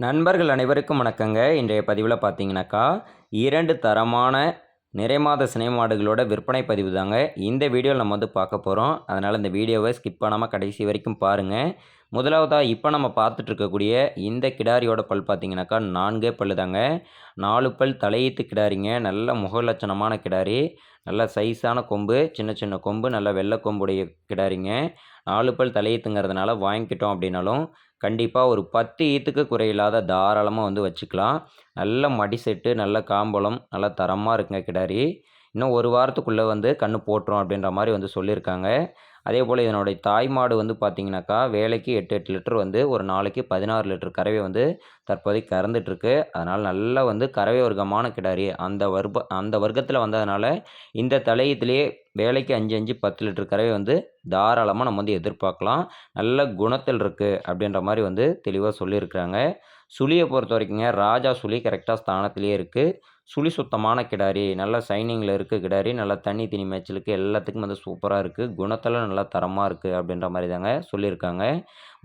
நண்பர்கள் அனைவருக்கும் வணக்கங்க. இன்றைய பதிவில் பார்த்தீங்கன்னாக்கா இரண்டு தரமான நிறைமாத சினைமாடுகளோட விற்பனை பதிவு தாங்க இந்த வீடியோவில் நம்ம வந்து பார்க்க போகிறோம் அதனால் இந்த வீடியோவை ஸ்கிப் பண்ணாமல் கடைசி வரைக்கும் பாருங்கள் முதலாவதாக இப்போ நம்ம பார்த்துட்டு இருக்கக்கூடிய இந்த கிடாரியோட பல் பார்த்தீங்கன்னாக்கா நான்கே பல் தாங்க. நாலு பல் தலையீத்து கிடாரிங்க. நல்ல முகலட்சணமான கிடாரி. நல்ல சைஸான கொம்பு. சின்ன சின்ன கொம்பு. நல்ல வெள்ளை கொம்புடைய கிடாரிங்க. நாலு பல் தலையீத்துங்கிறதுனால வாங்கிக்கிட்டோம் அப்படின்னாலும் கண்டிப்பாக ஒரு பத்து ஈத்துக்கு குறையில்லாத தாராளமாக வந்து வச்சுக்கலாம். நல்ல மடி செட்டு நல்ல காம்பளம் நல்ல தரமாக இருக்குங்க கிடாரி. இன்னும் ஒரு வாரத்துக்குள்ளே வந்து கன்று போட்டுரும் அப்படின்ற மாதிரி வந்து சொல்லியிருக்காங்க. அதே போல் இதனுடைய தாய் மாடு வந்து பார்த்திங்கனாக்கா வேலைக்கு எட்டு எட்டு லிட்டர் வந்து ஒரு நாளைக்கு பதினாறு லிட்டர் கறவை வந்து தற்போதைக்கு கறந்துட்டுருக்கு. அதனால் நல்லா வந்து கறவை வர்க்கமான கிடாரி அந்த வர்ப அந்த வர்க்கத்தில் வந்ததுனால இந்த தலையத்திலே வேலைக்கு அஞ்சு அஞ்சு பத்து லிட்டர் கறவை வந்து தாராளமாக நம்ம வந்து எதிர்பார்க்கலாம். நல்ல குணத்தில் இருக்குது அப்படின்ற மாதிரி வந்து தெளிவாக சொல்லியிருக்கிறாங்க. சுழியை பொறுத்த வரைக்குங்க ராஜா சுழி கரெக்டாக ஸ்தானத்திலே இருக்குது சுழி சுத்தமான கிடாரி நல்லா சைனிங்கில் இருக்குது கிடாரி நல்லா தண்ணி தினி மேய்ச்சலுக்கு எல்லாத்துக்கும் வந்து சூப்பராக இருக்குது குணத்தில் நல்லா தரமாக இருக்குது அப்படின்ற மாதிரி தாங்க சொல்லியிருக்காங்க.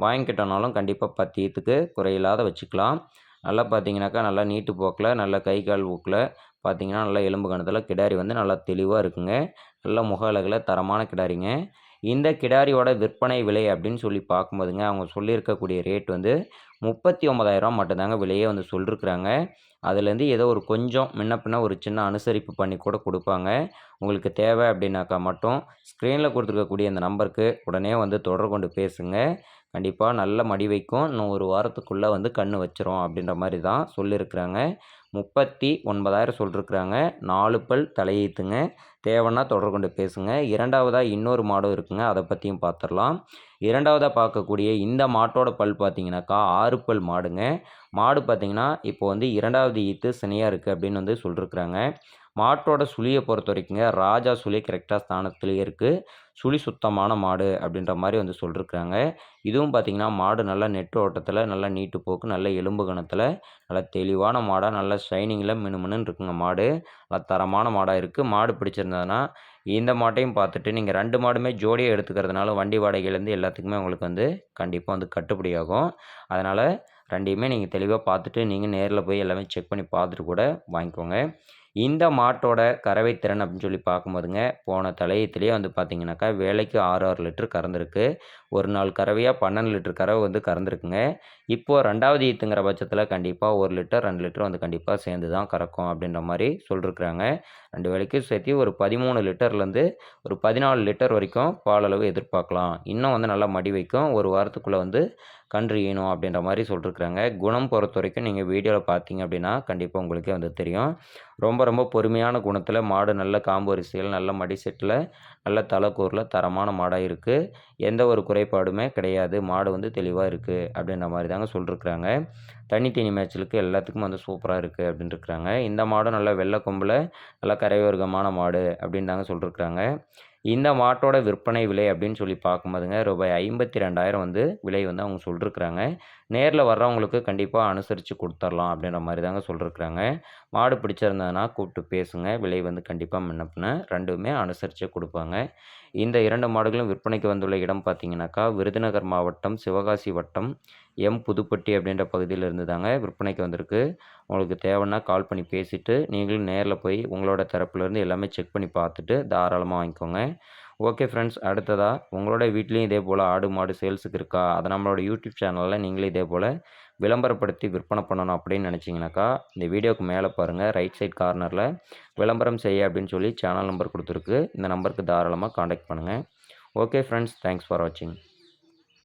வாங்கிக்கிட்டோனாலும் கண்டிப்பாக பத்தியத்துக்கு குறையில்லாத வச்சுக்கலாம். நல்லா பார்த்தீங்கன்னாக்கா நல்லா நீட்டு போக்கில் நல்ல கை கால் ஊக்கில். பார்த்தீங்கன்னா நல்லா எலும்பு கணத்தில் கிடாரி வந்து நல்லா தெளிவாக இருக்குங்க. நல்ல முக அழகில் தரமான கிடாரிங்க. இந்த கிடாரியோட விற்பனை விலை அப்படின்னு சொல்லி பார்க்கும்போதுங்க அவங்க சொல்லியிருக்கக்கூடிய ரேட் வந்து முப்பத்தி ஒம்பதாயிரம் மட்டும்தாங்க விலையே வந்து சொல்லிருக்குறாங்க. அதுலேருந்து ஏதோ ஒரு கொஞ்சம் முன்ன பின்ன ஒரு சின்ன அனுசரிப்பு பண்ணி கூட கொடுப்பாங்க. உங்களுக்கு தேவை அப்படின்னாக்கா மட்டும் ஸ்க்ரீனில் கொடுத்துருக்கக்கூடிய இந்த நம்பருக்கு உடனே வந்து தொடர்பு கொண்டு பேசுங்க. கண்டிப்பாக நல்ல மடி வைக்கும். இன்னும் ஒரு வாரத்துக்குள்ளே வந்து கன்று வச்சிரும் அப்படின்ற மாதிரி தான் சொல்லியிருக்கிறாங்க முப்பத்தி ஒன்பதாயிரம் சொல்லிருக்குறாங்க. நாலு பல் தலையீத்துங்க. தேவைன்னா தொடர்பு கொண்டு பேசுங்க. இரண்டாவதாக இன்னொரு மாடும் இருக்குங்க. அதை பற்றியும் பார்த்துடலாம் இரண்டாவதாக பார்க்கக்கூடிய இந்த மாட்டோட பல் பார்த்தீங்கன்னாக்கா ஆறு பல் மாடுங்க. மாடு பார்த்திங்கன்னா இப்போ வந்து இரண்டாவது ஈத்து சினையாக இருக்குது அப்படின்னு வந்து சொல்லிருக்கிறாங்க. மாட்டோட சுழியை பொறுத்த வரைக்குங்க ராஜா சுழி கரெக்டாக ஸ்தானத்துலேயே இருக்குது சுழி சுத்தமான மாடு அப்படின்ற மாதிரி வந்து சொல்லியிருக்காங்க இதுவும் பார்த்திங்கன்னா மாடு நல்லா நெட்டு ஓட்டத்தில் நல்லா நீட்டு போக்கு நல்ல எலும்பு கணத்தில் நல்லா தெளிவான மாடாக நல்லா ஷைனிங்கில் மினுமினுன்னு இருக்குங்க மாடு. நல்லா தரமான மாடாக இருக்குது மாடு பிடிச்சிருந்ததுன்னா இந்த மாட்டையும் பார்த்துட்டு நீங்கள் ரெண்டு மாடுமே ஜோடியாக எடுத்துக்கிறதுனால வண்டி வாடகையிலேருந்து எல்லாத்துக்குமே உங்களுக்கு வந்து கண்டிப்பாக வந்து கட்டுப்படி ஆகும். அதனால் ரெண்டையுமே நீங்கள் தெளிவாக பார்த்துட்டு நீங்கள் நேரில் போய் எல்லாமே செக் பண்ணி பார்த்துட்டு கூட வாங்கிக்கோங்க. இந்த மாட்டோட கறவை திறன் அப்படின்னு சொல்லி பார்க்கும்போதுங்க போன தலையத்திலே வந்து பார்த்தீங்கன்னாக்கா வேலைக்கு ஆறு ஆறு லிட்டர் கறந்துருக்கு. ஒரு நாள் கறவையாக பன்னெண்டு லிட்டர் கறவை வந்து கறந்துருக்குங்க. இப்போது ரெண்டாவது ஈத்துங்கிற பட்சத்தில் கண்டிப்பாக ஒரு லிட்டர் ரெண்டு லிட்டர் வந்து கண்டிப்பாக சேர்ந்து தான் கறக்கும் அப்படின்ற மாதிரி சொல்லிருக்குறாங்க. ரெண்டு வேலைக்கும் சேர்த்து ஒரு பதிமூணு லிட்டர்லேருந்து ஒரு பதினாலு லிட்டர் வரைக்கும் பாலளவு எதிர்பார்க்கலாம். இன்னும் வந்து நல்லா மடி வைக்கும். ஒரு வாரத்துக்குள்ளே வந்து கன்று ஈனும் அப்படின்ற மாதிரி சொல்லிருக்குறாங்க. குணம் பொறுத்த வரைக்கும் நீங்கள் வீடியோவில் பார்த்தீங்க அப்படின்னா கண்டிப்பாக உங்களுக்கே வந்து தெரியும். ரொம்ப ரொம்ப பொறுமையான குணத்தில் மாடு நல்ல காம்பு வரிசையில் நல்ல மடி செட்டில் நல்ல தலைக்கூரில் தரமான மாடாக இருக்குது எந்த ஒரு குறைபாடுமே கிடையாது. மாடு வந்து தெளிவாக இருக்குது அப்படின்ற மாதிரி தாங்க சொல்லிருக்குறாங்க. தண்ணி தீனி மேய்ச்சலுக்கு எல்லாத்துக்கும் வந்து சூப்பராக இருக்குது அப்படின்ட்டுருக்குறாங்க இந்த மாடும் நல்லா வெள்ளை கொம்பில் நல்லா கரைவர்க்கமான மாடு அப்படின்னு தாங்க சொல்லியிருக்கிறாங்க இந்த மாட்டோட விற்பனை விலை அப்படின்னு சொல்லி பார்க்கும்போதுங்க ரூபாய் ஐம்பத்தி ரெண்டாயிரம் வந்து விலை வந்து அவங்க சொல்லியிருக்கிறாங்க நேரில் வர்றவங்களுக்கு கண்டிப்பாக அனுசரித்து கொடுத்துர்லாம் அப்படின்ற மாதிரி தாங்க சொல்லிருக்குறாங்க. மாடு பிடிச்சிருந்ததுன்னா கூப்பிட்டு பேசுங்க. விலை வந்து கண்டிப்பாக முன்ன ரெண்டுமே அனுசரித்து கொடுப்பாங்க. இந்த இரண்டு மாடுகளும் விற்பனைக்கு வந்துள்ள இடம் பார்த்தீங்கன்னாக்கா விருதுநகர் மாவட்டம் சிவகாசி வட்டம் எம் புதுப்பட்டி அப்படின்ற பகுதியில் இருந்து தாங்க விற்பனைக்கு வந்திருக்கு. உங்களுக்கு தேவைன்னா கால் பண்ணி பேசிவிட்டு நீங்களும் நேரில் போய் உங்களோட தரப்புலேருந்து எல்லாமே செக் பண்ணி பார்த்துட்டு தாராளமாக வாங்கிக்கோங்க. ஓகே ஃப்ரெண்ட்ஸ் அடுத்ததாக உங்களோட வீட்லேயும் இதே போல் ஆடு மாடு சேல்ஸுக்கு இருக்கா? அதை நம்மளோட யூடியூப் சேனலில் நீங்களே இதே போல் விளம்பரப்படுத்தி விற்பனை பண்ணணும் அப்படின்னு நினச்சிங்கனாக்கா இந்த வீடியோக்கு மேலே பாருங்கள் ரைட் சைட் கார்னரில் விளம்பரம் செய்ய அப்படின்னு சொல்லி சேனல் நம்பர் கொடுத்துருக்கு. இந்த நம்பருக்கு தாராளமாக காண்டாக்ட் பண்ணுங்கள் ஓகே ஃப்ரெண்ட்ஸ் தேங்க்ஸ் ஃபார் வாட்சிங்